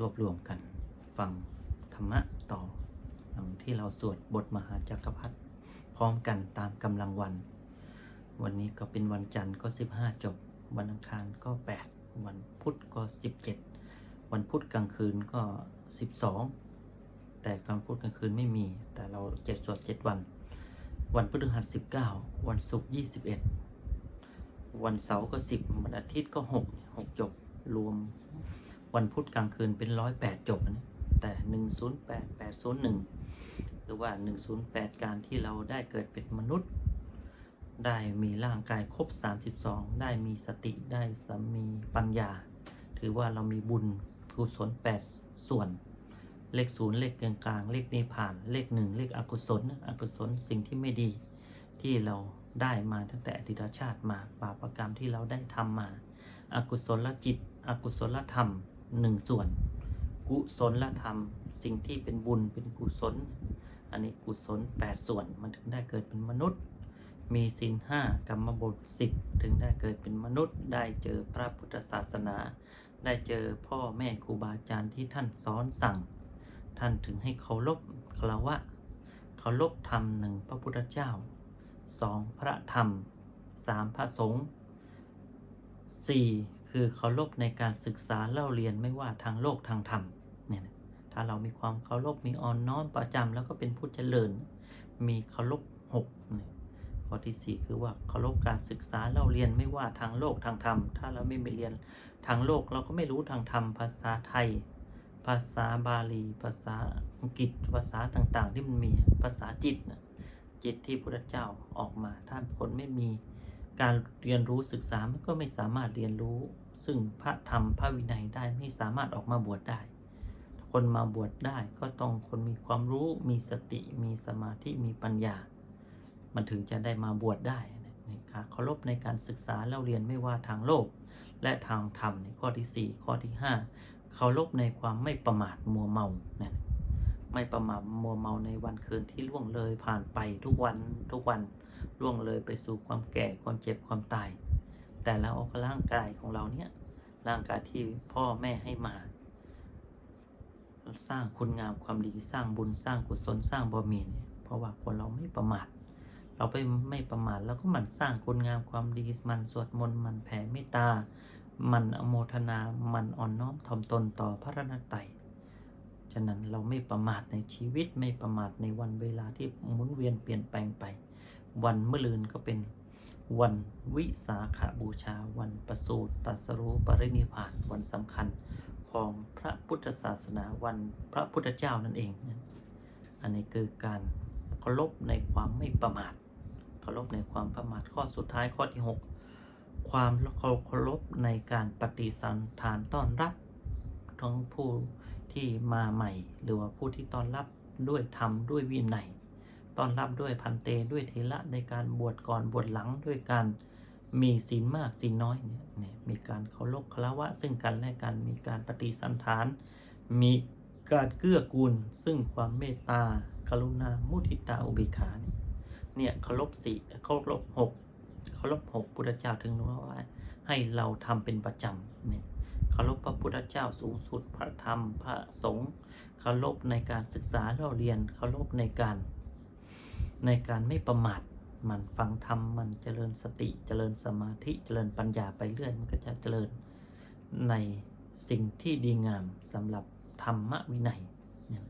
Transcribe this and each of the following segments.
รวบรวมกัน ฟังธรรมะต่อหลังที่เราสวดบทมหาจักรพรรดิพร้อมกันตามกำลังวัน วันนี้ก็เป็นวันจันทร์ก็ 15 จบ วันอังคารก็ 8 วันพุธก็ 17 วันพุธกลางคืนก็ 12 แต่กลางพุธกลางคืนไม่มี แต่เราเจ็ดสวด 7 วัน วันพฤหัส19 วันศุกร์21 วันเสาร์ก็ 10 วันอาทิตย์ก็ 6 6 จบรวม วันพุธกลางคืนเป็น108จบนะแต่108 801หรือว่า108การที่เราได้เกิดเป็นมนุษย์ ได้มีร่างกายครบ32ได้มีสติได้สามีปัญญา ถือว่าเรามีบุญกุศล8ส่วน เลขศูนย์เลขกลางกลางๆเลขนิพพาน เลขหนึ่งเลขอกุศลอกุศลสิ่งที่ไม่ดี ที่เราได้มาตั้งแต่อดีตชาติมาบาปกรรมที่เราได้ทำมา อกุศลจิต อกุศลธรรม หนึ่งส่วน กุศลละธรรม สิ่งที่เป็นบุญเป็นกุศล อันนี้กุศล8ส่วน มันถึงได้เกิดเป็นมนุษย์ มีศีลห้ากรรมบทสิบถึงได้เกิดเป็นมนุษย์ ได้เจอพระพุทธศาสนา ได้เจอพ่อแม่ครูบาอาจารย์ที่ท่านสอนสั่ง ท่านถึงให้เคารพคารวะเคารพธรรมหนึ่งพระพุทธเจ้าสองพระธรรมสามพระสงฆ์สี่ คือเคารพในการศึกษาเล่าเรียนไม่ว่าทางโลกทางธรรมเนี่ยนะถ้าเรามีความเคารพมีอ่อนน้อมประจำแล้วก็เป็นผู้เจริญ มีเคารพหกเนี่ยข้อที่สี่คือว่าเคารพการศึกษาเล่าเรียนไม่ว่าทางโลกทางธรรม ถ้าเราไม่ไปเรียนทางโลกเราก็ไม่รู้ทางธรรมภาษาไทย ภาษาบาลี ภาษาอังกฤษ ภาษาต่างๆ ที่มันมีภาษาจิตนะจิตที่พระเจ้าออกมา ถ้าคนไม่มีการเรียนรู้ศึกษามันก็ไม่สามารถเรียนรู้ ซึ่งพระธรรมพระวินัยได้ไม่สามารถออกมาบวชได้ คนมาบวชได้ก็ต้องคนมีความรู้มีสติมีสมาธิมีปัญญา มันถึงจะได้มาบวชได้นี่ค่ะเคารพในการศึกษาเล่าเรียนไม่ว่าทางโลก และทางธรรมในข้อที่สี่ข้อที่ห้าเคารพในความไม่ประมาทมัวเมานะไม่ประมาทมัวเมาในวันคืนที่ล่วงเลยผ่านไปทุกวันทุกวันล่วงเลยไปสู่ความแก่ความเจ็บความตาย แต่เราเอาร่างกายของเราเนี่ยร่างกายที่พ่อแม่ให้มา สร้างคุณงามความดีสร้างบุญสร้างกุศลสร้างบารมีเนี่ยเพราะว่าคนเราไม่ประมาทเราไปไม่ประมาทแล้วก็มันสร้างคุณงามความดีมันสวดมนต์มันแผ่เมตตา มันอโมทนา มันอ่อนน้อมถ่อมตนต่อพระรัตนตรัยฉะนั้นเราไม่ประมาทในชีวิตไม่ประมาทในวันเวลาที่หมุนเวียนเปลี่ยนแปลงไป วันเมะรืนก็เป็น วันวิสาขบูชา วันประสูติตรัสรู้ปรินิพพานวันสำคัญของพระพุทธศาสนาวันพระพุทธเจ้านั่นเอง อันนี้คือการเคารพในความไม่ประมาทเคารพในความประมาทข้อสุดท้ายข้อที่ 6 ความเคารพในการปฏิสันทานต้อนรับทั้งผู้ที่มาใหม่ หรือว่าผู้ที่ต้อนรับด้วยธรรมด้วยวินัย ต้อนรับด้วยพันเตด้วยเทระในการบวชก่อนบวชหลังด้วยการมีศีลมากศีลน้อยเนี่ยเนี่ยมีการเคารพคารวะ ซึ่งกันและกันมีการปฏิสันทาน มีการเกื้อกูล ซึ่งความเมตตากรุณามุทิตาอุเบกขาเนี่ยเคารพสี่เคารพหกเคารพหกพุทธเจ้าถึงรู้ว่า ให้เราทำเป็นประจำเนี่ยเคารพพระพุทธเจ้าสูงสุดพระธรรมพระสงฆ์เคารพในการศึกษาเราเรียนเคารพในการ ในการไม่ประมาทมันฟังธรรมมันเจริญสติเจริญสมาธิเจริญปัญญาไปเรื่อยมันก็จะเจริญในสิ่งที่ดีงามสำหรับธรรมวินัยเนี่ย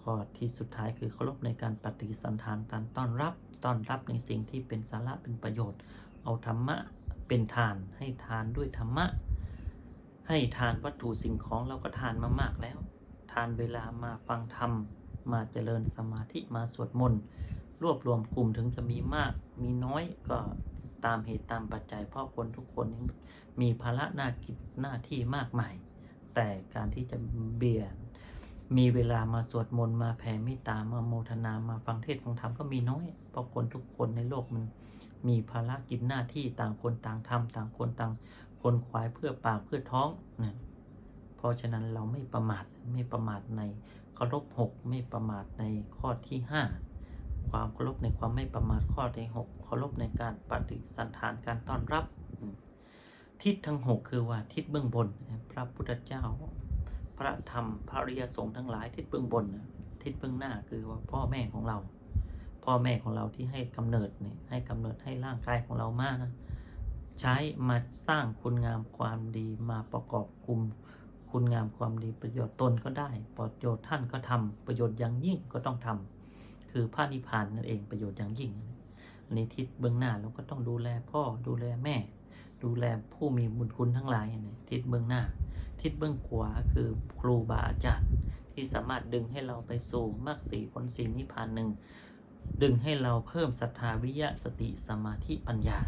ข้อที่สุดท้ายคือเคารพในการปฏิสันทานการต้อนรับต้อนรับในสิ่งที่เป็นสาระเป็นประโยชน์ เอาธรรมะเป็นทานให้ทานด้วยธรรมะ ให้ทานวัตถุสิ่งของเราก็ทานมามากแล้ว ทานเวลามาฟังธรรม มาเจริญสมาธิมาสวดมนต์รวบรวมกลุ่มถึงจะมีมากมีน้อยก็ตามเหตุตามปัจจัยเพราะคนทุกคนมีภาระหน้ากิจหน้าที่มากมาย แต่การที่จะเบียนมีเวลามาสวดมนต์มาแผ่เมตตามาโมทนามาฟังเทศน์ฟังธรรมก็มีน้อย เพราะคนทุกคนในโลกมันมีภาระกิจหน้าที่ต่างคนต่างทำต่างคนต่างคนขวายเพื่อปากเพื่อท้องนะเพราะฉะนั้นเราไม่ประมาทไม่ประมาทในารพหกไม่ประมาทในข้อที่ห้าความเคารพในความไม่ประมาทข้อที่หกเคารพในการปฏิสันทานการต้อนรับ ทิศทั้งหกคือว่าทิศเบื้องบน พระพุทธเจ้า พระธรรมพระริยสงฆ์ทั้งหลายทิศเบื้องบน ทิศเบื้องหน้าคือว่าพ่อแม่ของเรา พ่อแม่ของเราที่ให้กำเนิดเนี่ยให้กำเนิดให้ร่างกายของเรามาใช้มาสร้างคุณงามความดีมาประกอบกลุ่ม คุณงามความดีประโยชน์ตนก็ได้ ประโยชน์ท่านก็ทำประโยชน์อย่างยิ่งก็ต้องทำคือพระนิพพานนั่นเองประโยชน์อย่างยิ่งอันนี้ทิศเบื้องหน้าเราก็ต้องดูแลพ่อดูแลแม่ ดูแลผู้มีบุญคุณทั้งหลายนี่ทิศเบื้องหน้า ทิศเบื้องขวาคือครูบาอาจารย์ ที่สามารถดึงให้เราไปสู่มรรคสีผลสีนิพพานหนึ่งดึงให้เราเพิ่มศรัทธาวิยะสติสมาธิปัญญา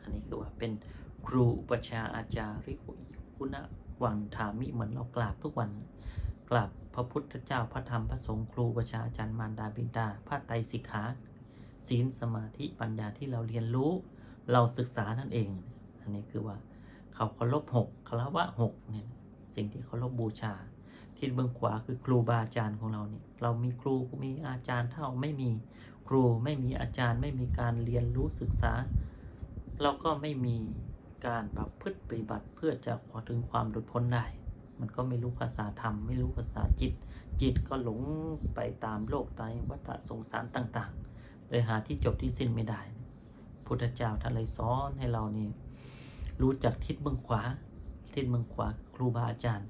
อันนี้คือว่าเป็นครูอุปชาอาจารย์ริคุณ วังถามิเหมือนเรากราบทุกวันกราบพระพุทธเจ้าพระธรรมพระสงฆ์ครูอุปชาอาจารย์มารดาบิดาพระไตรสิกขาศีลสมาธิปัญญาที่เราเรียนรู้ เราศึกษานั่นเอง อันนี้คือว่า เขาเคารพหกคารวะหกเนี่ยสิ่งที่เคารพบูชาทิศเบื้องขวาคือครูบาอาจารย์ของเราเนี่ยเรามีครูมีอาจารย์เท่าไม่มีครูไม่มีอาจารย์ไม่มีการเรียนรู้ศึกษา เราก็ไม่มี การประพฤติปฏิบัติเพื่อจะพอถึงความหลุดพ้นได้ มันก็ไม่รู้ภาษาธรรม ไม่รู้ภาษาจิต จิตก็หลงไปตามโลกตายวัฏสงสารต่าง ๆ เลยหาที่จบที่สิ้นไม่ได้ พุทธเจ้าท่านเลยสอนให้เรานี่รู้จักทิศเบื้องขวา ทิศเบื้องขวาครูบาอาจารย์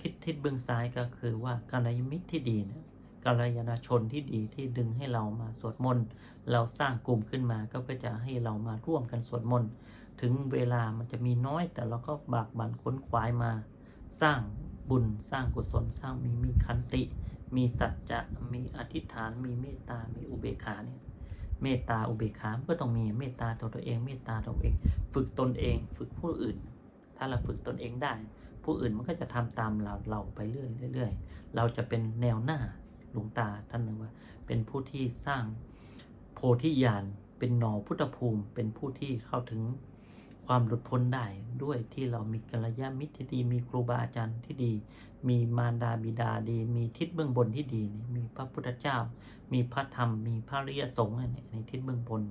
คิดทิศเบื้องซ้ายก็คือว่ากัลยาณมิตรที่ดีนะกัลยาณชนที่ดีที่ดึงให้เรามาสวดมนต์ เราสร้างกลุ่มขึ้นมาก็เพื่อจะให้เรามาร่วมกันสวดมนต์ ถึงเวลามันจะมีน้อย แต่เราก็บากบั่นค้นควายมา สร้างบุญสร้างกุศลสร้างมีมีคันติ มีสัจจะมีอธิษฐาน มีเมตตา มีอุเบกขาเนี่ยเมตตาอุเบกขาก็ต้องมีเมตตาต่อตัวเอง เมตตาตัวเอง ฝึกตนเอง ฝึกผู้อื่น ถ้าเราฝึกตนเองได้ ผู้อื่นมันก็จะทำตามเราเราไปเรื่อยเรื่อยเราจะเป็นแนวหน้าหลวงตาท่านนึงว่า เป็นผู้ที่สร้างโพธิญาณเป็นหนอพุทธภูมิ เป็นผู้ที่เข้าถึง ความหลุดพ้นได้ด้วยที่เรามีกัลยาณมิตรที่ดี มีครูบาอาจารย์ที่ดี มีมารดาบิดาดี มีทิศเบื้องบนที่ดี มีพระพุทธเจ้า มีพระธรรม มีพระริยสงฆ์ในทิศเบื้องบน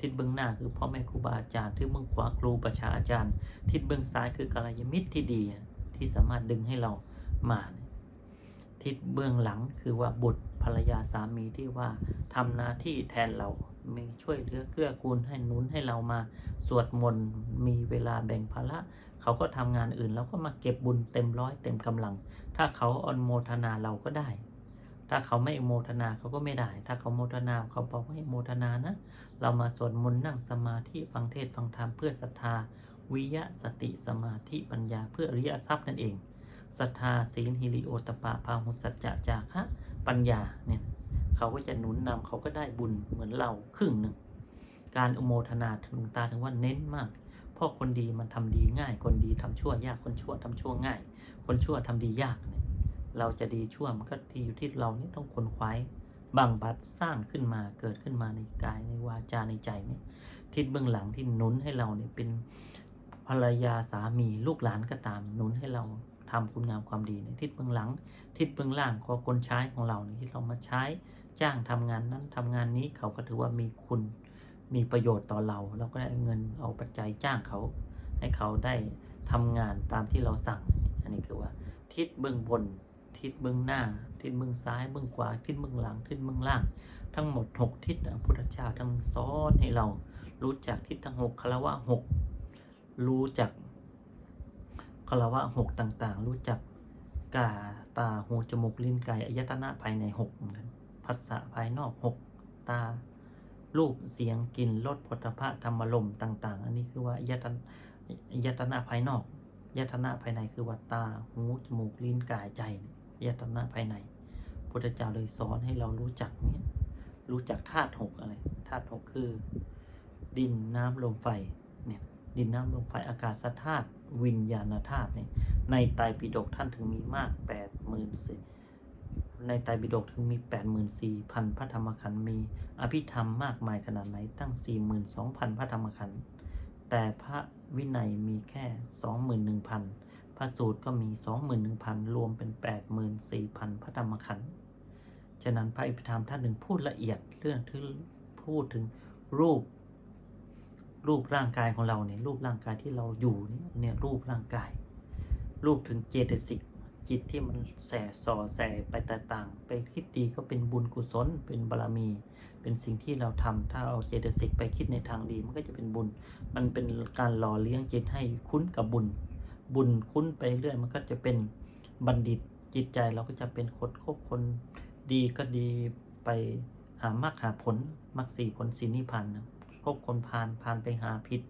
ทิศเบื้องหน้าคือพ่อแม่ครูบาอาจารย์ ทิศเบื้องขวาครูประชาอาจารย์ ทิศเบื้องซ้ายคือกัลยาณมิตรที่ดี ที่สามารถดึงให้เรามานทิศเบื้องหลังคือว่าบุตรภรรยาสามีที่ว่าทำหน้าที่แทนเรา มีช่วยเหลือเกื้อกูลให้นุนให้เรามาสวดมนต์มีเวลาแบ่งภาระเขาก็ทำงานอื่นเราก็มาเก็บบุญเต็มร้อยเต็มกำลัง ถ้าเขาอนโมทนาเราก็ได้ ถ้าเขาไม่โมทนาเขาก็ไม่ได้ ถ้าเขาโมทนาเขาบอกให้โมทนานะ เรามาสวดมนต์นั่งสมาธิฟังเทศฟังธรรมเพื่อศรัทธาวิยะสติสมาธิปัญญาเพื่ออริยทรัพย์นั่นเองศรัทธาศีลฮิริโอตปะพาหุสัจจะจาคะปัญญาเนี่ย เขาก็จะหนุนนำเขาก็ได้บุญเหมือนเราครึ่งหนึ่ง การอุโมทนาถึงตาถึงว่าเน้นมากเพราะคนดีมันทำดีง่าย คนดีทำชั่วยาก คนชั่วทำชั่วง่าย คนชั่วทำดียากเนี่ยเราจะดีชั่วมันก็ที่อยู่ที่เรานี่ต้องคนควายบังบัดสร้างขึ้นมาเกิดขึ้นมาในกายในวาจาในใจเนี่ยทิศเบื้องหลังที่หนุนให้เราเนี่ยเป็นภรรยาสามีลูกหลานก็ตามหนุนให้เราทำคุณงามความดีในทิศเบื้องหลัง ทิศเบื้องล่างก็คนใช้ของเราเนี่ยที่เรามาใช้ จ้างทำงานนั้นทำงานนี้เขาก็ถือว่ามีคุณมีประโยชน์ต่อเรา เราก็ได้เงินเอาปัจจัยจ้างเขา ให้เขาได้ทำงานตามที่เราสั่ง อันนี้คือว่า ทิศเบื้องบน ทิศเบื้องหน้า ทิศเบื้องซ้ายเบื้องขวา ทิศเบื้องหลัง ทิศเบื้องล่าง ทั้งหมดหกทิศนะพุทธเจ้าทั้งสอนให้เรา รู้จักทิศทั้งหกคารวะหกรู้จักคารวะหกต่างๆ รู้จักกาตาหูจมูกลิ้นกายอายตนะภายในหกเหมือนกัน พัสสะภายนอกหกตา รูปเสียงกลิ่นรสผลิตภัณฑ์ธรรมลมต่าง ๆ อันนี้คือว่ายตนะอายตนะภายนอกยตนะภายในคือว่าตา หูจมูกลิ้นกายใจยอายตนะภายในพุทธเจ้าเลยสอนให้เรารู้จักเนี่ยรู้จักธาตุหกอะไรธาตุหกคือ ดินน้ำลมไฟเนี่ยดินน้ำลมไฟอากาศธาตุวิญญาณธาตุเนี่ยในไตรปิฎกท่านถึงมีมากแปดหมื่นสี่ ในไตรปิฎกถึงมีแปดหมื่นสี่พันพระธรรมขันธ์มีอภิธรรมมากมายขนาดไหนตั้งสี่หมื่นสองพันพระธรรมขันธ์แต่พระวินัยมีแค่สองหมื่นหนึ่งพันพระสูตรก็มีสองหมื่นหนึ่งพันรวมเป็นแปดหมื่นสี่พันพระธรรมขันธ์ฉะนั้นพระอภิธรรมท่านหนึ่งพูดละเอียดเรื่องที่พูดถึงรูป รูปร่างกายของเราเนี่ยรูปร่างกายที่เราอยู่เนี่ยเนี่ยรูปร่างกาย รูปถึงเจตสิก จิตที่มันแส่ส่อแส่ไปต่างๆ ไปคิดดีก็เป็นบุญกุศล เป็นบารมี เป็นสิ่งที่เราทำถ้าเอาเจตสิกไปคิดในทางดีมันก็จะเป็นบุญ มันเป็นการหล่อเลี้ยงจิตให้คุ้นกับบุญ บุญคุ้นไปเรื่อยมันก็จะเป็นบัณฑิตจิตใจเราก็จะเป็นคนคบคนดีก็ดีไปหามรรคหาผลมรรคสี่ผลสีนิพพานนะคบคนพาลพาลไปหาพิษ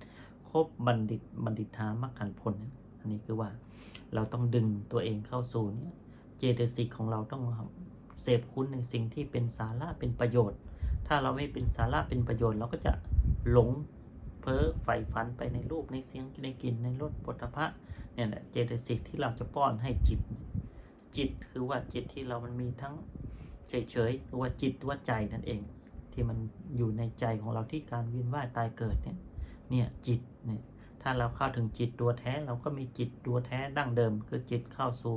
คบบัณฑิตบัณฑิตหามรรคหันผลนะ อันนี้คือว่าเราต้องดึงตัวเองเข้าสู่เนี่ยเจตสิกของเราต้องเสพคุณในสิ่งที่เป็นสาระเป็นประโยชน์ ถ้าเราไม่เป็นสาระเป็นประโยชน์เราก็จะหลงเพ้อใฝ่ฝันไปในรูปในเสียงในกลิ่นในรสปุถะพะเนี่ยแหละเจตสิกที่เราจะป้อนให้จิต จิตคือว่าจิตที่เรามันมีทั้งเฉยๆหรือว่าจิตว่าใจนั่นเอง ที่มันอยู่ในใจของเราที่การวียนว่ายตายเกิดเนี่ยเนี่ยจิตเนี่ย ถ้าเราเข้าถึงจิตตัวแท้เราก็มีจิตตัวแท้ดั้งเดิม คือจิตเข้าสู่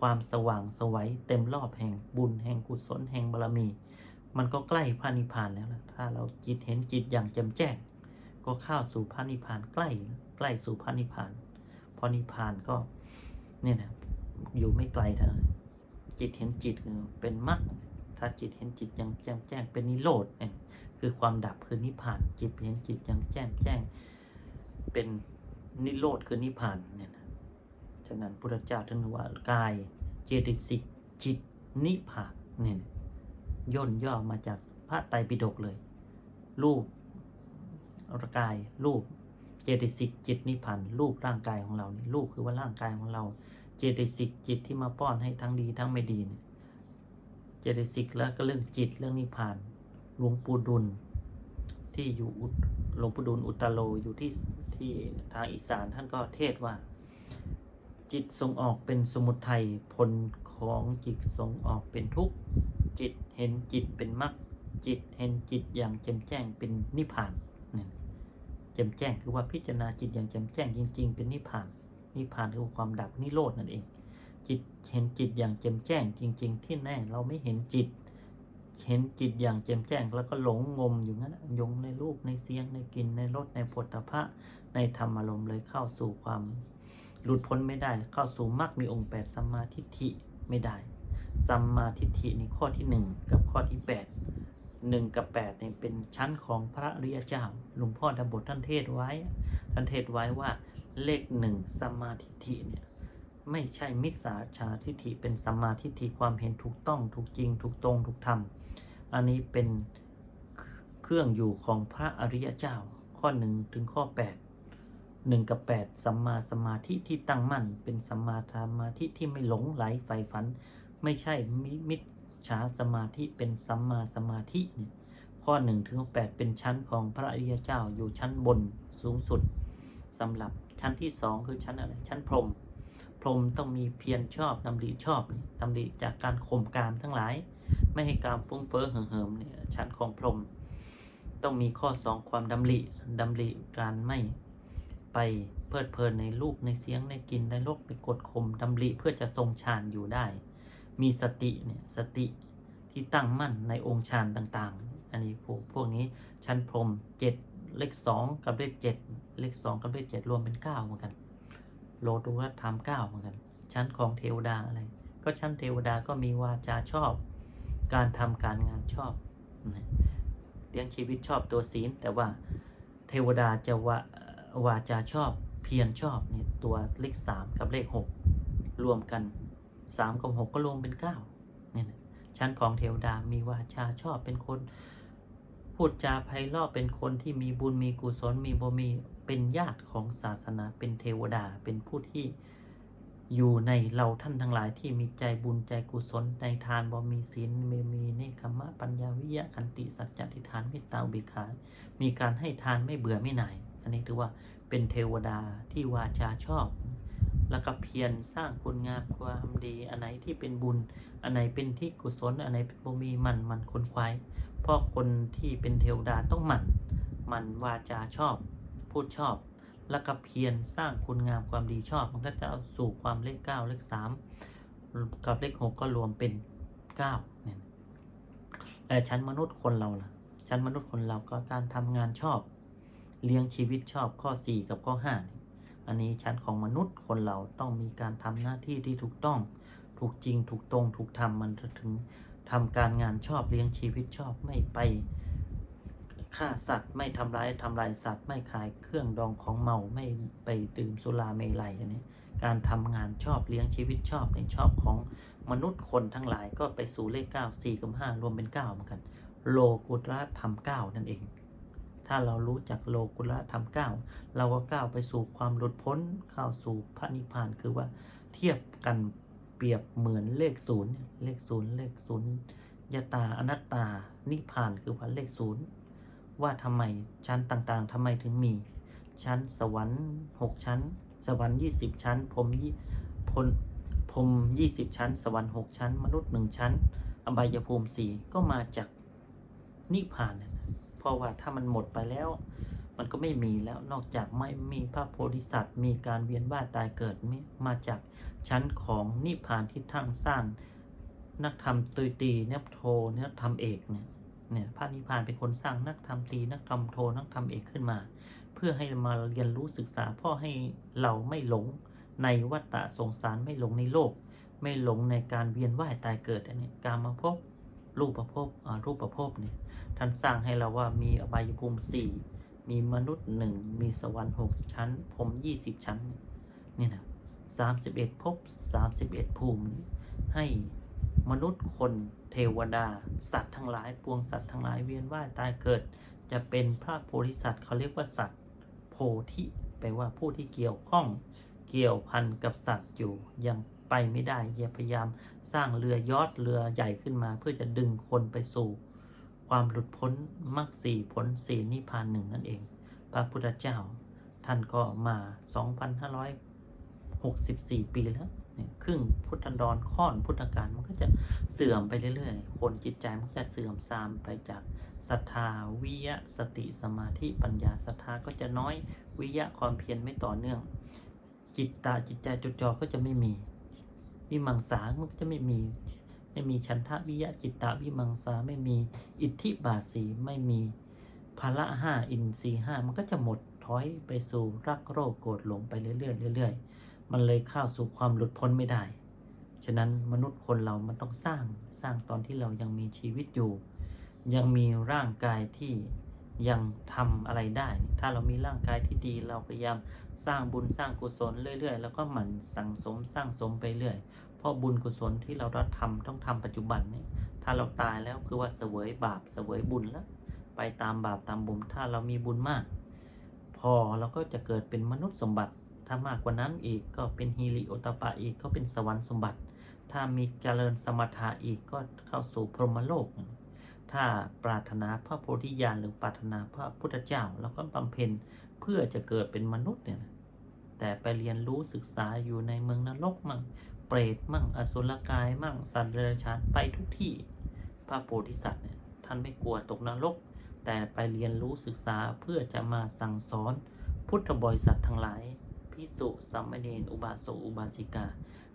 ความสว่างสวัยเต็มรอบแห่งบุญแห่งกุศลแห่งบารมี มันก็ใกล้พระนิพพานแล้วล่ะถ้าเราจิตเห็นจิตอย่างแจ่มแจ้ง ก็เข้าสู่พระนิพพานใกล้ใกล้สู่พระนิพพานพระนิพพานก็เนี่ยนะอยู่ไม่ไกลเท่านั้นจิตเห็นจิตคือเป็นมรรคถ้าจิตเห็นจิตอย่างแจ่มแจ้งเป็นนิโรธคือความดับคือนิพพาน จิตเห็นจิตอย่างแจ่มแจ้งเป็น นิโรธคือนิพพานเนี่ยนะฉะนั้นพุทธเจ้าท่านว่ากายเจติสิกจิตนิพพานเนี่ยนะย่นย่อมาจากพระไตรปิฎกเลย รูปกายรูปเจติสิกจิตนิพพานรูปร่างกายของเรานี่รูปคือว่าร่างกายของเรา เจติสิกจิตที่มาป้อนให้ทั้งดีทั้งไม่ดีเนี่ยเจติสิกแล้วก็เรื่องจิตเรื่องนิพพานหลวงปู่ดุลที่อยู่อุด หลวงปู่ดูลอุตโลอยู่ที่ที่ทางอีสานท่านก็เทศว่า จิตส่งออกเป็นสมุทัยผลของจิตส่งออกเป็นทุกข์จิตเห็นจิตเป็นมรรคจิตเห็นจิตอย่างแจ่มแจ้งเป็นนิพพานนี่แจ่มแจ้งคือว่าพิจารณาจิตอย่างแจ่มแจ้งจริง ๆ เป็นนิพพานนิพพานคือความดับนิโรธนั่นเอง จิตเห็นจิตอย่างแจ่มแจ้งจริง ๆ ที่แน่เราไม่เห็นจิต เห็นจิตอย่างแจ่มแจ้ง แล้วก็หลงงมอยู่งั้นยงในรูปในเสียงในกลิ่นในรสในผลตภะในธรรมอารมณ์เลยเข้าสู่ความหลุดพ้นไม่ได้ เข้าสู่มรรคมีองค์แปดสัมมาทิฏฐิไม่ได้ สัมมาทิฏฐินี่ข้อที่หนึ่งกับข้อที่แปดหนึ่งกับแปดเนี่ยเป็นชั้นของพระอริยเจ้าหลวงพ่อดบทท่านเทศไว้ ท่านเทศไว้ว่าเลขหนึ่งสัมมาทิฏฐิเนี่ยไม่ใช่มิจฉาชาทิฏฐิเป็นสัมมาทิฏฐิความเห็นถูกต้องถูกจริงถูกตรงถูกธรรม อันนี้เป็นเครื่องอยู่ของพระอริยเจ้า ข้อหนึ่งถึงข้อแปดหนึ่งกับแปดสัมมาสมาธิที่ตั้งมั่น เป็นสัมมาสมาธิที่ไม่หลงไหลใฝ่ฝัน ไม่ใช่มิมิจฉาสมาธิเป็นสัมมาสมาธิเนี่ยข้อหนึ่งถึงแปดเป็นชั้นของพระอริยเจ้าอยู่ชั้นบนสูงสุดสำหรับชั้นที่สองคือชั้นอะไรชั้นพรหม พรหมต้องมีเพียรชอบดำริชอบนี่ดำริจากการข่มกามทั้งหลาย ไม่ให้การฟุ้งเฟ้อเหิมๆเนี่ยชั้นของพรหมต้องมีข้อสองความดำริดำริการไม่ไปเพลิดเพลินในรูปในเสียงในกลิ่นในรสไปกดข่มดำริเพื่อจะทรงฌานอยู่ได้ มีสติเนี่ยสติที่ตั้งมั่นในองค์ฌานต่างๆ อันนี้พวกพวกนี้ชั้นพรหมเจ็ดเลขสองกับเลขเจ็ดเลขสองกับเลขเจ็ดรวมเป็นเก้าเหมือนกัน โลตุระธรรมเก้าเหมือนกัน ชั้นของเทวดาอะไร ก็ชั้นเทวดาก็มีวาจาชอบ การทำการงานชอบนะเลี้ยงชีวิตชอบตัวศีล แต่ว่าเทวดาจะวาวาจาชอบเพียรชอบนี่ตัวเลขสามกับเลขหกรวมกันสามกับหกก็รวมเป็นเก้าเนี่ยนะชั้นของเทวดามีวาจาชอบเป็นคน พูดจาไพเราะเป็นคนที่มีบุญมีกุศลมีบมี เป็นญาติของศาสนาเป็นเทวดาเป็นผู้ที่อยู่ในเราท่านทั้งหลายที่มีใจบุญใจกุศลในทานบ่มีศีลมีมีเนคขมะปัญญาวิยะขันติสัจจะทิฏฐานเมตตาบกขามีการให้ทานไม่เบื่อไม่หน่าย อันนี้ถือว่าเป็นเทวดาที่วาจาชอบ แล้วก็เพียรสร้างคุณงามความดีอันไหนที่เป็นบุญ อันไหนเป็นที่กุศลอันไหนเป็นบ่มีมันมันคนควายเพราะคนที่เป็นเทวดาต้องหมั่นหมันวาจาชอบ พูดชอบ แล้วก็เพียรสร้างคุณงามความดีชอบ มันก็จะเอาสู่ความเลขเก้าเลขสามกับเลขหกก็รวมเป็นเก้าเนี่ยแต่ชั้นมนุษย์คนเราล่ะ ชั้นมนุษย์คนเราก็การทำงานชอบ เลี้ยงชีวิตชอบข้อ4กับข้อ5นี่อันนี้ชั้นของมนุษย์คนเราต้องมีการทำหน้าที่ที่ถูกต้อง ถูกจริงถูกตรงถูกทำมันถึงทำการงานชอบเลี้ยงชีวิตชอบไม่ไป ฆ่าสัตว์ไม่ทำร้ายทำลายสัตว์ไม่ขายเครื่องดองของเมาไม่ไปดื่มสุราเมลัยอันนี้การทำงานชอบเลี้ยงชีวิตชอบในชอบของมนุษย์คนทั้งหลายก็ไปสู่เลข 9 4กับ5รวมเป็น 9 เหมือนกัน โลกุตระธรรม9นั่นเอง ถ้าเรารู้จักโลกุตระธรรม9เราก็ก้าวไปสู่ความหลุดพ้นเข้าสู่พระนิพพานคือว่าเทียบกันเปรียบเหมือนเลขศูนย์เลขศูนย์เลขศูนย์ยตาอนัตตานิพพานคือว่าเลขศูนย์ ว่าทำไมชั้นต่างๆทำไมถึงมี ชั้นสวรรค์ 6 ชั้น สวรรค์ 20 ชั้นพรมยี่พลพรม20 ชั้น สวรรค์ 6 ชั้น มนุษย์ 1 ชั้น อบายภูมิ4ก็มาจากนิพพานนะเพราะว่าถ้ามันหมดไปแล้ว มันก็ไม่มีแล้วนอกจากไม่มีพระโพธิสัตว์ มีการเวียนว่ายตายเกิดมีมาจากชั้นของนิพพานที่ทั้งสร้างนักธรรมตุยตีนักโทนักธรรมเอกเนี่ย เนี่ยพระนิพพานเป็นคนสร้างนักธรรมตรีนักธรรมโทนักธรรมเอกขึ้นมา เพื่อให้มาเรียนรู้ศึกษาเพ่อให้เราไม่หลงในวัฏฏะสงสารไม่หลงในโลก ไม่หลงในการเวียนว่ายตายเกิดอันนี้การมาพบรูปประพบรูปประพบเนี่ยท่านสร้างให้เราว่ามีอบายภูมิสี่มีมนุษย์หนึ่งมีสวรรค์หกชั้นพรหมยี่สิบชั้นนี่นะสามสิบเอ็ดภพสามสิบเอ็ดภูมินี้ให้ มนุษย์คนเทวดา สัตว์ทั้งหลายปวงสัตว์ทั้งหลายเวียนว่ายตายเกิด จะเป็นพระโพธิสัตว์เขาเรียกว่าสัตว์ โพธิแปลว่าผู้ที่เกี่ยวข้องเกี่ยวพันกับสัตว์อยู่ยังไปไม่ได้อย่าพยายามสร้างเรือยอดเรือใหญ่ขึ้นมา เพื่อจะดึงคนไปสู่ ความหลุดพ้นมรรคสี่ผลสีนิพพานหนึ่งนั่นเอง พระพุทธเจ้า ท่านก็มา 2,564 ปีแล้ว เนี่ยครึ่งพุทธันดรค่อนพุทธกาลมันก็จะเสื่อมไปเรื่อยๆ คนจิตใจมันก็จะเสื่อมทรามไปจากศรัทธาวิยะสติสมาธิปัญญาศรัทธาก็จะน้อยวิยะความเพียรไม่ต่อเนื่อง จิตตาจิตใจจดจ่อก็จะไม่มีวิมังสามันก็จะไม่มีไม่มีฉันทะวิยะจิตตาวิมังสาไม่มีอิทธิบาสีไม่มีภาระห้าอินทรีห้ามันก็จะหมดถอยไปสู่รักโรคโกรธหลงไปเรื่อยๆเรื่อยๆ มันเลยเข้าสู่ความหลุดพ้นไม่ได้ ฉะนั้นมนุษย์คนเรามันต้องสร้างสร้างตอนที่เรายังมีชีวิตอยู่ ยังมีร่างกายที่ยังทำอะไรได้ ถ้าเรามีร่างกายที่ดีเราพยายามสร้างบุญสร้างกุศลเรื่อย ๆ แล้วก็หมั่นสั่งสมสร้างสมไปเรื่อย เพราะบุญกุศลที่เราได้ทำต้องทำปัจจุบันเนี่ย ถ้าเราตายแล้วคือว่าเสวยบาปเสวยบุญแล้ว ไปตามบาปตามบุญ ถ้าเรามีบุญมาก พอเราก็จะเกิดเป็นมนุษย์สมบัติ ถ้ามากกว่านั้นอีกก็เป็นฮีริโอตปะอีกก็เป็นสวรรค์สมบัติ ถ้ามีเจริญสมถะอีกก็เข้าสู่พรหมโลก ถ้าปรารถนาพระโพธิญาณหรือปรารถนาพระพุทธเจ้าเราก็บำเพ็ญเพื่อจะเกิดเป็นมนุษย์เนี่ยแต่ไปเรียนรู้ศึกษาอยู่ในเมืองนรกมั่งเปรตมั่งอสุรกายมั่งสัตว์เดรัจฉานไปทุกที่ พระโพธิสัตว์เนี่ยท่านไม่กลัวตกนรก แต่ไปเรียนรู้ศึกษาเพื่อจะมาสั่งสอนพุทธบริษัททั้งหลายิสุสัมมเนรอุบาสกอุบาสิกา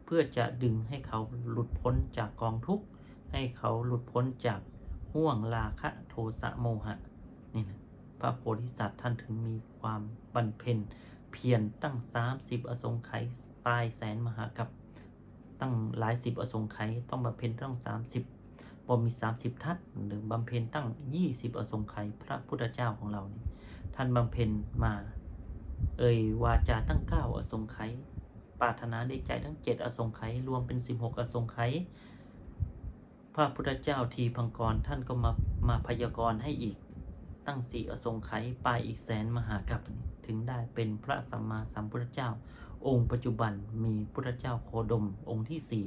เพื่อจะดึงให้เขาหลุดพ้นจากกองทุกข์ ให้เขาหลุดพ้นจากห่วงราคะโทสะโมหะนี่นะพระโพธิสัตว์ท่านถึงมีความบรรเพ็ญเพียรตั้ง 30 อสงไขยปลายแสนมหากับตั้งหลายสิบอสงไขยต้องบำเพ็ญตั้ง 30บ่มี 30 ทัศหรือบำเพ็ญตั้ง 20 อสงไขยพระพุทธเจ้าของเรานี่ท่านบำเพ็ญมา เอ่ยวาจาตั้ง9อสงไขยปรารถนาในใจทั้ง7อสงไขยรวมเป็น16อสงไขยพระพุทธเจ้าทีพังกรท่านก็มามาพยากรณ์ให้อีกตั้งสี่อสงไขยปลายอีกแสนมหากัปถึงได้เป็นพระสัมมาสัมพุทธเจ้า องค์ปัจจุบันมีพุทธเจ้าโคดมองค์ที่สี่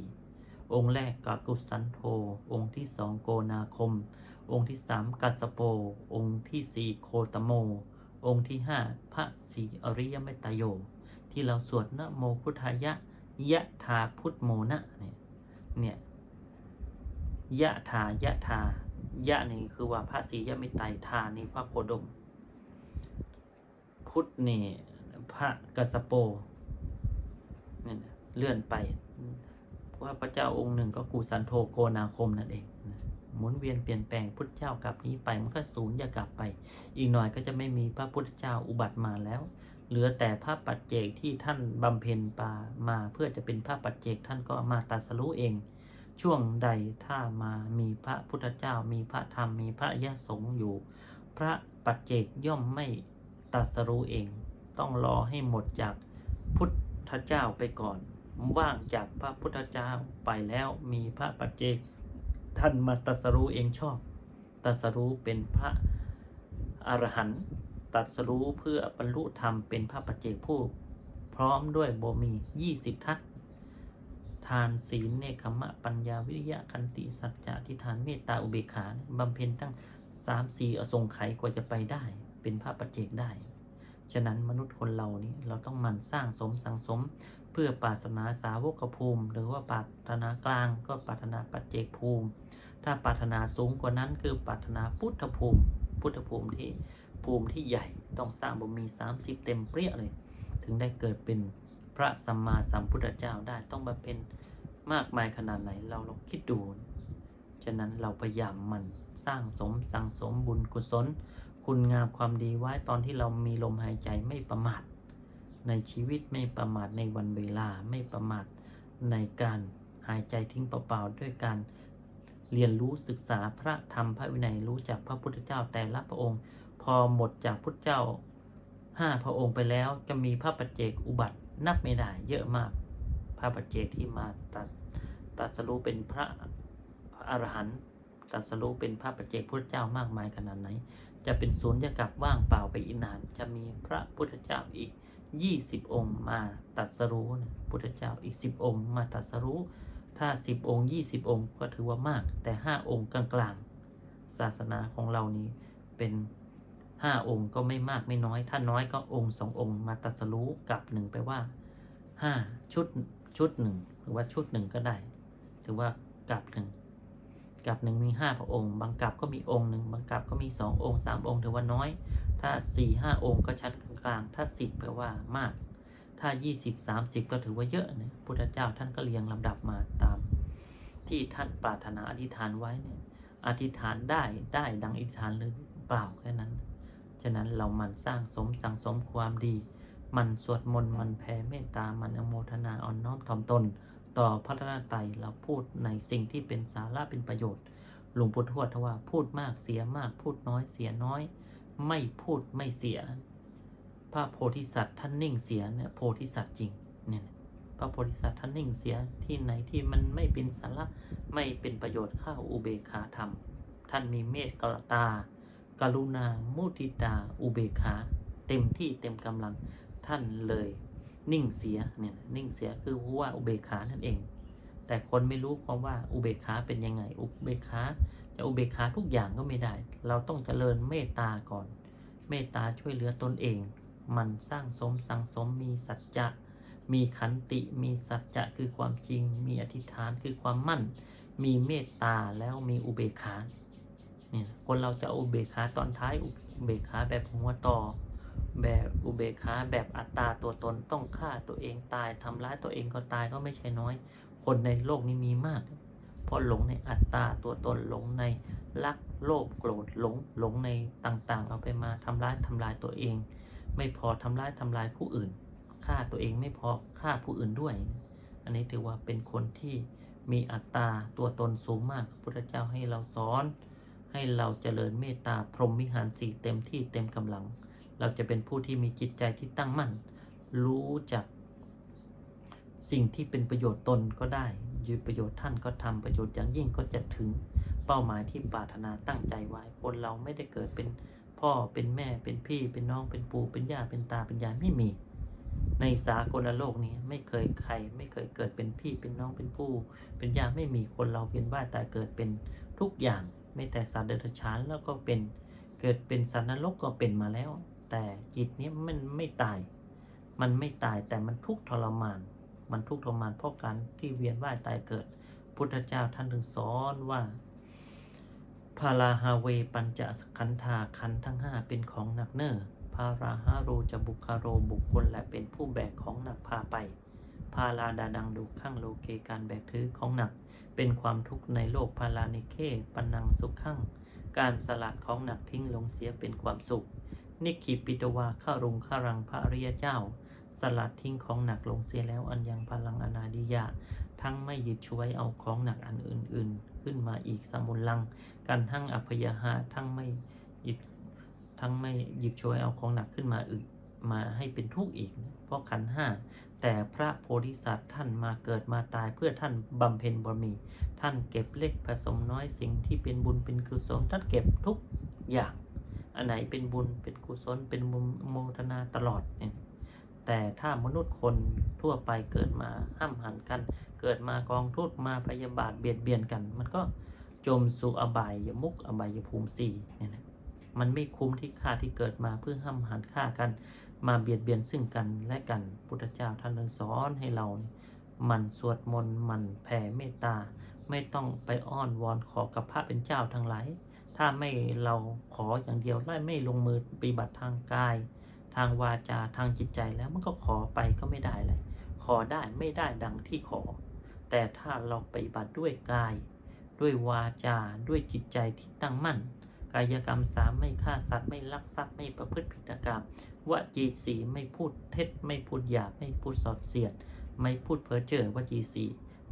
องค์แรกกากุสันโธองค์ที่สองโกนาคม องค์ที่สามกัสโป องค์ที่สี่โคตโม องค์ที่ห้าพระศรีอริยเมตโย ที่เราสวดนะโมพุทธายะยะธาพุทโมนะเนี่ยเนี่ยยะธายะธายะนี่คือว่าพระศรียะเมตไตรทานี่พระโคดม พุทธนี่พระกัสโปเนี่ยเลื่อนไปว่าพระเจ้าองค์หนึ่งก็กูสันโธโกนาคมนั่นเอง หมุนเวียนเปลี่ยนแปลงพุทธเจ้ากลับนี้ไปมันก็ศูนย์อย่ากลับไป อีกหน่อยก็จะไม่มีพระพุทธเจ้าอุบัติมาแล้ว เหลือแต่พระปัจเจกที่ท่านบำเพ็ญปามาเพื่อจะเป็นพระปัจเจกท่านก็มาตรัสรู้เอง ช่วงใดถ้ามามีพระพุทธเจ้า มีพระธรรมมีพระอริยสงฆ์อยู่ พระปัจเจกย่อมไม่ตรัสรู้เอง ต้องรอให้หมดจากพุทธเจ้าไปก่อน ว่างจากพระพุทธเจ้าไปแล้วมีพระปัจเจก ท่านมาตัสรู้เองชอบ ตัสรู้เป็นพระอรหันต์ตัสรู้เพื่อบรรลุธรรมเป็นพระปัจเจกผู้ พร้อมด้วยบ่มียี่สิบทัศทานศีลเนคขมะปัญญาวิริยะคันติสัจจะทิฏฐานเมตตาอุเบกขาบำเพ็ญตั้งสามสี่อสงไขยกว่าจะไปได้ เป็นพระปัจเจกได้ ฉะนั้นมนุษย์คนเรานี้เราต้องหมันสร้างสมสังสม พื่อปรารถนาสาวกภูมิ หรือว่าปรารถนากลางก็ปรารถนาปัจเจกภูมิ ถ้าปรารถนาสูงกว่านั้นคือปรารถนาพุทธภูมิ พุทธภูมิที่ภูมิที่ใหญ่ต้องสร้างบารมี 30 เต็มเปรี้ยเลย ถึงได้เกิดเป็นพระสัมมาสัมพุทธเจ้าได้ต้องมาเป็นมากมายขนาดไหนเราลองคิดดู ฉะนั้นเราพยายามมันสร้างสมสังสมบุญกุศล คุณงามความดีไว้ตอนที่เรามีลมหายใจไม่ประมาท ในชีวิตไม่ประมาทในวันเวลาไม่ประมาทในการหายใจทิ้งเปล่าๆด้วยการเรียนรู้ศึกษาพระธรรมพระวินัยรู้จากพระพุทธเจ้าแต่ละพระองค์ พอหมดจากพุทธเจ้าห้าพระองค์ไปแล้วจะมีพระปัจเจกอุบัตินับไม่ได้เยอะมาก พระปัจเจกที่มาตรัสตรัสรู้เป็นพระอรหันต์ตรัสรู้เป็นพระปัจเจกพุทธเจ้ามากมายขนาดไหน จะเป็นศูนย์กับว่างเปล่าไปอีกนาน จะมีพระพุทธเจ้าอีก 20องค์มาตรัสรู้นะพุทธเจ้าอีก10องค์มาตรัสรู้ ถ้า10องค์20องค์ก็ถือว่ามาก แต่5องค์กลางๆ ศาสนาของเรานี้เป็น5องค์ก็ไม่มากไม่น้อย ถ้าน้อยก็องค์สององค์มาตรัสรู้กับหนึ่งไปว่า5ชุดชุดหนึ่งหรือว่าชุดหนึ่งก็ได้ ถือว่ากับหนึ่งกับหนึ่งมีห้าพระองค์ บางกับก็มีองค์หนึ่งบางกับก็มีสององค์สามองค์ถือว่าน้อย ถ้าสี่ห้าองค์ก็ชัด ลางถ้าสิบแปลว่ามาก ถ้ายี่สิบสามสิบก็ถือว่าเยอะนะพุทธเจ้าท่านก็เรียงลำดับมาตาม ที่ท่านปรารถนาอธิษฐานไว้เนี่ยอธิษฐานได้ได้ดังอธิษฐานหรือเปล่าแค่นั้น ฉะนั้นเรามันสร้างสมสังสมความดี มันสวดมนต์มันแผ่เมตตามันอนโมทนาอ่อนน้อมถ่อมตน ต่อพระราตรัยเราพูดในสิ่งที่เป็นสาระเป็นประโยชน์หลวงปู่ทวดทว่าพูดมากเสียมากพูดน้อยเสียน้อย ไม่พูดไม่เสีย พระโพธิสัตว์ท่านนิ่งเสียเนี่ยโพธิสัตว์จริงเนี่ยพระโพธิสัตว์ท่านนิ่งเสียที่ไหนที่มันไม่เป็นสาระไม่เป็นประโยชน์ข้าอุเบกขาธรรม ท่านมีเมตกรตา กรุณา มุทิตา อุเบกขา เต็มที่เต็มกำลังท่านเลยนิ่งเสียเนี่ยนะนิ่งเสียคือว่าอุเบกขานั่นเอง แต่คนไม่รู้ความว่าอุเบกขาเป็นยังไงอุเบกขาจะอุเบกขาทุกอย่างก็ไม่ได้ เราต้องเจริญเมตตาก่อน เมตตาช่วยเหลือตนเอง มันสร้างสมสังสมมีสัจจะ มีขันติมีสัจจะคือความจริง มีอธิษฐานคือความมั่น มีเมตตาแล้วมีอุเบกขาเนี่ยคนเราจะอุเบกขาตอนท้ายอุเบกขาแบบหัวต่อ แบบอุเบกขาแบบอัตตาตัวตนต้องฆ่าตัวเองตายทำร้ายตัวเองก็ตายก็ไม่ใช่น้อย คนในโลกนี้มีมากเพราะหลงในอัตตาตัวตนหลงในรักโลภโกรธหลงหลงในต่างๆ เอาไปมาทำร้ายทำลายตัวเอง ไม่พอทำร้ายทำลายผู้อื่นฆ่าตัวเองไม่พอฆ่าผู้อื่นด้วย อันนี้ถือว่าเป็นคนที่มีอัตตาตัวตนสูงมากพระพุทธเจ้าให้เราสอน ให้เราเจริญเมตตาพรหมวิหารสี่เต็มที่เต็มกำลัง เราจะเป็นผู้ที่มีจิตใจที่ตั้งมั่น รู้จักสิ่งที่เป็นประโยชน์ตนก็ได้ยืประโยชน์ท่านก็ทำประโยชน์อย่างยิ่งก็จะถึงเป้าหมายที่ปรารถนาตั้งใจไว้คนเราไม่ได้เกิดเป็น พ่อเป็นแม่เป็นพี่เป็นน้องเป็นปู่เป็นย่าเป็นตาเป็นยายไม่มี ในสากลโลกนี้ไม่เคยใคร ไม่เคยเกิดเป็นพี่เป็นน้องเป็นผู้เป็นญาไม่มีคนเราเวียนว่ายตายเกิดเป็นทุกอย่างไม่แต่สัตว์เดรัจฉานแล้วก็เป็นเกิดเป็นสัตว์นรกก็เป็นมาแล้ว แต่จิตนี้มันไม่ตาย มันไม่ตายแต่มันทุกข์ทรมาน มันทุกข์ทรมานเพราะการที่เวียนว่ายตายเกิด พุทธเจ้าท่านถึงสอนว่า พาราฮาเวปัญจสขันธาขันทั้งห้าเป็นของหนักเน้อพาราฮาโรจะบุคาโรบุคคลและเป็นผู้แบกของหนักพาไป พาลาดาดังดูข้างโลเกการแบกถือของหนัก เป็นความทุกข์ในโลกพาลานิเคปันังสุขขังการสลัดของหนักทิ้งลงเสียเป็นความสุข นิคิปิตวาข้ารุงข้ารังพระอริยเจ้า สลัดทิ้งของหนักลงเสียแล้วอันยังพลังอนาดิยะ ทั้งไม่หยิบช่วยเอาของหนักอันอื่น ๆ ขึ้นมาอีกสมุลลัง กันทั้งอภยหะทั้งไม่หยิบทั้งไม่หยิบช่วยเอาของหนักขึ้นมาอึกมาให้เป็นทุกข์อีก เพราะขันห้าแต่พระโพธิสัตว์ท่านมาเกิดมาตายเพื่อท่านบำเพ็ญบารมี ท่านเก็บเล็กผสมน้อยสิ่งที่เป็นบุญเป็นกุศลท่านเก็บทุกอย่าง อันไหนเป็นบุญเป็นกุศลเป็นมุโมทนาตลอดเนี่ยแต่ถ้ามนุษย์คนทั่วไปเกิดมาห้ามหันกัน เกิดมากองทุกข์มาพยาบาทเบียดเบียนกัน มันก็ จมสู่อบายยมุกอบายภูมิสี่เนี่ยนะมันไม่คุ้มที่ค่าที่เกิดมาเพื่อห้ามหันฆ่ากัน มาเบียดเบียนซึ่งกันและกันพุทธเจ้าท่านเลยสอนให้เราเนี่ยมันสวดมนต์มันแผ่เมตตา ไม่ต้องไปอ้อนวอนขอกับพระเป็นเจ้าทั้งหลายถ้าไม่เราขออย่างเดียวไล่ไม่ลงมือปฏิบัติทางกาย ทางวาจาทางจิตใจแล้วมันก็ขอไปก็ไม่ได้เลยขอได้ไม่ได้ดังที่ขอ แต่ถ้าเราปฏิบัติด้วยกาย ด้วยวาจา ด้วยจิตใจที่ตั้งมั่น กายกรรมสามไม่ฆ่าสัตว์ไม่ลักทรัพย์ไม่ประพฤติผิดกรรมวจีสีไม่พูดเท็จไม่พูดหยาบไม่พูดสอดเสียด ไม่พูดเพ้อเจ้อวจีสี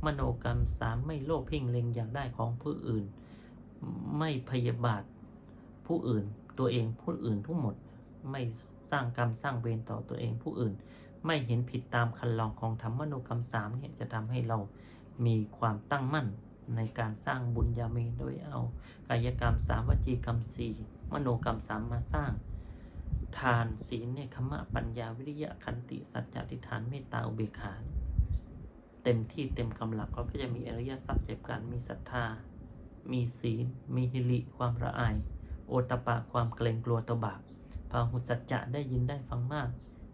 มโนกรรมสามไม่โลภเพ่งเล็งอยากได้ของผู้อื่น ไม่พยาบาทผู้อื่น ตัวเองผู้อื่นทั้งหมด ไม่สร้างกรรมสร้างเวรต่อตัวเองผู้อื่น ไม่เห็นผิดตามคันลองของธรรมมโนกรรมสามเนี่ยจะทำให้เรามีความตั้งมั่น ในการสร้างบุญญาเมโดยเอากายกรรมสามวจีกรรมสี่มโนกรรมสามมาสร้าง ทานศีลเนี่ยคมะปัญญาวิริยะขันติสัจจะทิฏฐานเมตตาอุเบกขาเต็มที่เต็มกำลังเราก็จะมีอริยทรัพย์เจ็บกันมีศรัทธา มีศีล มีฮิริความละอาย โอตปปะความเกรงกลัวต่อบาปพาหุสัจจะได้ยินได้ฟังมาก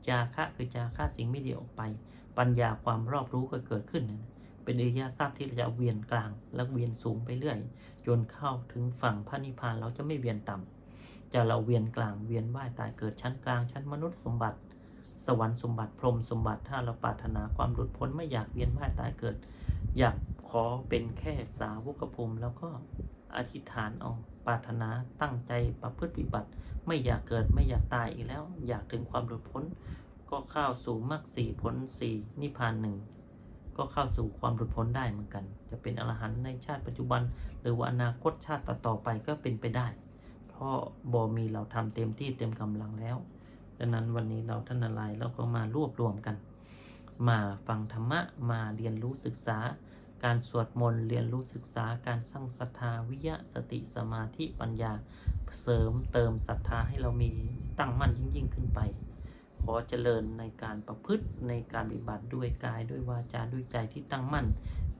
จาคะคือจาคะสิ่งไม่ดีออกไป ปัญญาความรอบรู้ก็เกิดขึ้นนะ เป็นอริยทรัพย์ที่เราจะเวียนกลาง และเวียนสูงไปเรื่อยจนเข้าถึงฝั่งพระนิพพานเราจะไม่เวียนต่ำจะเราเวียนกลางเวียนว่ายตายเกิดชั้นกลางชั้นมนุษย์สมบัติ สวรรค์สมบัติพรหมสมบัติถ้าเราปรารถนาความหลุดพ้นไม่อยากเวียนว่ายตายเกิด อยากขอเป็นแค่สาวกภูมิแล้วก็อธิษฐานเอาปรารถนาตั้งใจประพฤติปฏิบัติ ไม่อยากเกิดไม่อยากตายอีกแล้ว อยากถึงความหลุดพ้น ก็เข้าสู่มรรคสี่ผลสี่นิพพานหนึ่ง ก็เข้าสู่ความหลุดพ้นได้เหมือนกัน จะเป็นอรหันต์ในชาติปัจจุบัน หรือว่าอนาคตชาติต่อๆไปก็เป็นไปได้ เพราะบอมีเราทำเต็มที่เต็มกำลังแล้วดังนั้นวันนี้เราท่านอะไรเราก็มารวบรวมกัน มาฟังธรรมะมาเรียนรู้ศึกษา การสวดมนต์เรียนรู้ศึกษาการสร้างศรัทธาวิยะสติสมาธิปัญญา เสริมเติมศรัทธาให้เรามีตั้งมั่นยิ่งยิ่งขึ้นไป ขอเจริญในการประพฤติในการปฏิบัติด้วยกายด้วยวาจาด้วยใจที่ตั้งมั่น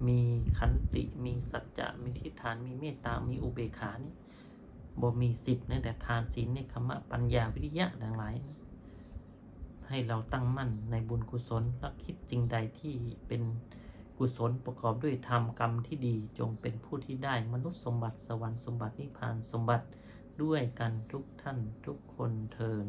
มีขันติมีสัจจะมีทิฏฐานมีเมตตา มีอุเบกขานี่บ่มีสิบนแต่ทานศีลในคมะปัญญาวิริยะทั้งหลายให้เราตั้งมั่นในบุญกุศลและคิดจริงใดที่เป็นกุศลประกอบด้วยธรรมกรรมที่ดีจงเป็นผู้ที่ได้มนุษย์สมบัติสวรรค์สมบัตินิพพานสมบัติด้วยกันทุกท่านทุกคนเทิน